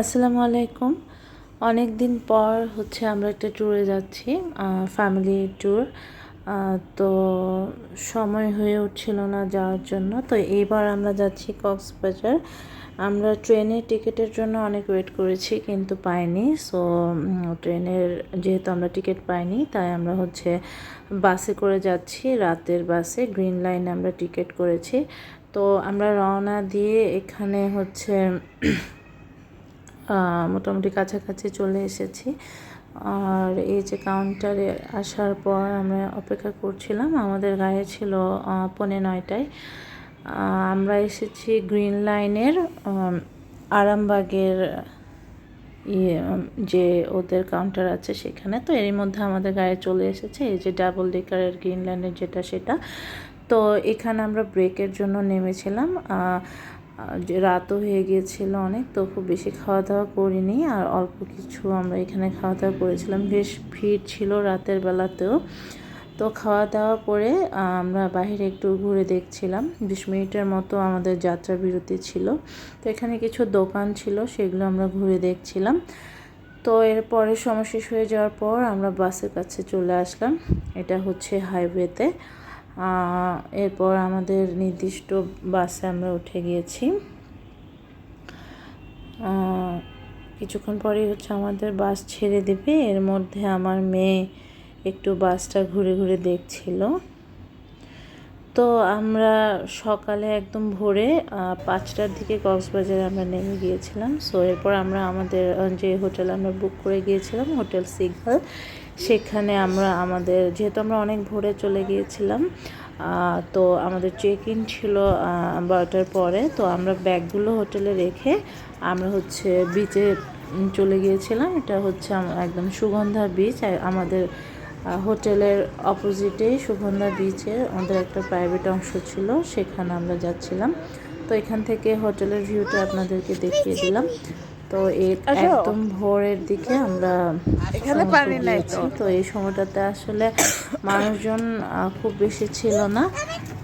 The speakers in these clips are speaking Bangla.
আসসালামু আলাইকুম। অনেক দিন পর হচ্ছে আমরা একটা ট্যুরে যাচ্ছি ফ্যামিলি ট্যুর তো সময় হয়ে উঠছিল না যাওয়ার জন্য। তো এইবার আমরা যাচ্ছি কক্সবাজার। আমরা ট্রেনের টিকিটের জন্য অনেক ওয়েট করেছি কিন্তু পাইনি। সো ট্রেনের যেহেতু আমরা টিকিট পাইনি, তাই আমরা হচ্ছে বাসে করে যাচ্ছি। রাতের বাসে গ্রিন লাইনে আমরা টিকিট করেছি। তো আমরা রওনা দিয়ে এখানে হচ্ছে মোটামুটি কাছাকাছি চলে এসেছি। আর এই যে কাউন্টারে আসার পর আমরা অপেক্ষা করছিলাম। আমাদের গায়ে ছিল পনে নয়টায়। আমরা এসেছি গ্রিন লাইনের আরামবাগের ইয়ে যে ওদের কাউন্টার আছে সেখানে। তো এরই মধ্যে আমাদের গায়ে চলে এসেছে। এই যে ডাবল ডেকারের গ্রিন লাইনের যেটা সেটা। তো এখানে আমরা ব্রেকের জন্য নেমেছিলাম। রাতও হয়ে গিয়েছিল অনেক, তো খুব বেশি খাওয়া দাওয়া করিনি। আর অল্প কিছু আমরা এখানে খাওয়া দাওয়া করেছিলাম। বেশ ভিড় ছিল রাতের বেলাতেও। তো খাওয়া দাওয়া করে আমরা বাহিরে একটু ঘুরে দেখছিলাম। বিশ মিনিটের মতো আমাদের যাত্রা বিরতি ছিল। তো এখানে কিছু দোকান ছিল, সেগুলো আমরা ঘুরে দেখছিলাম। তো এরপরে সময় শেষ হয়ে যাওয়ার পর আমরা বাসের কাছে চলে আসলাম। এটা হচ্ছে হাইওয়েতে এরপর আমাদের নির্দিষ্ট বাসে আমরা উঠে গিয়েছি। কিছুক্ষণ পরেই হচ্ছে আমাদের বাস ছেড়ে দেবে। এর মধ্যে আমার মেয়ে একটু বাসটা ঘুরে ঘুরে দেখছিল। তো আমরা সকালে একদম ভোরে পাঁচটার দিকে কক্সবাজারে আমরা নেমে গিয়েছিলাম। সো এরপর আমরা আমাদের যে হোটেল আমরা বুক করে গিয়েছিলাম, হোটেল সিগনাল সেখানে আমরা আমাদের, যেহেতু আমরা অনেক ভোরে চলে গিয়েছিলাম তো আমাদের চেক ইন ছিল বারোটার পরে। তো আমরা ব্যাগগুলো হোটেলে রেখে আমরা হচ্ছে বিচে চলে গিয়েছিলাম। এটা হচ্ছে একদম সুগন্ধা বিচ আমাদের হোটেলের অপোজিটে সুগন্ধা বিচের আমাদের একটা প্রাইভেট অংশ ছিল সেখানে আমরা যাচ্ছিলাম। তো এখান থেকে হোটেলের ভিউটা আপনাদেরকে দেখিয়ে দিলাম। তো এর একদম ভোরের দিকে আমরা এখানে পানি নাই তো। এই সময়টাতে আসলে মানুষজন খুব বেশি ছিল না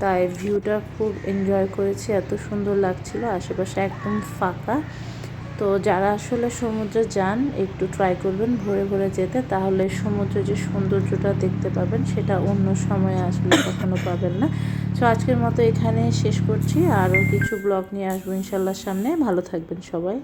তাই ভিউটা খুব এনজয় করেছি। এত সুন্দর লাগছিল আশেপাশে একদম ফাঁকা। তো যারা আসলে সমুদ্রে যান, একটু ট্রাই করবেন ভোরে ভোরে যেতে। তাহলে সমুদ্রে যে সৌন্দর্যটা দেখতে পাবেন, সেটা অন্য সময়ে আসলে কখনো পাবেন না। তো আজকের মতো এখানে শেষ করছি। আরও কিছু ব্লগ নিয়ে আসব ইনশাল্লাহ সামনে। ভালো থাকবেন সবাই।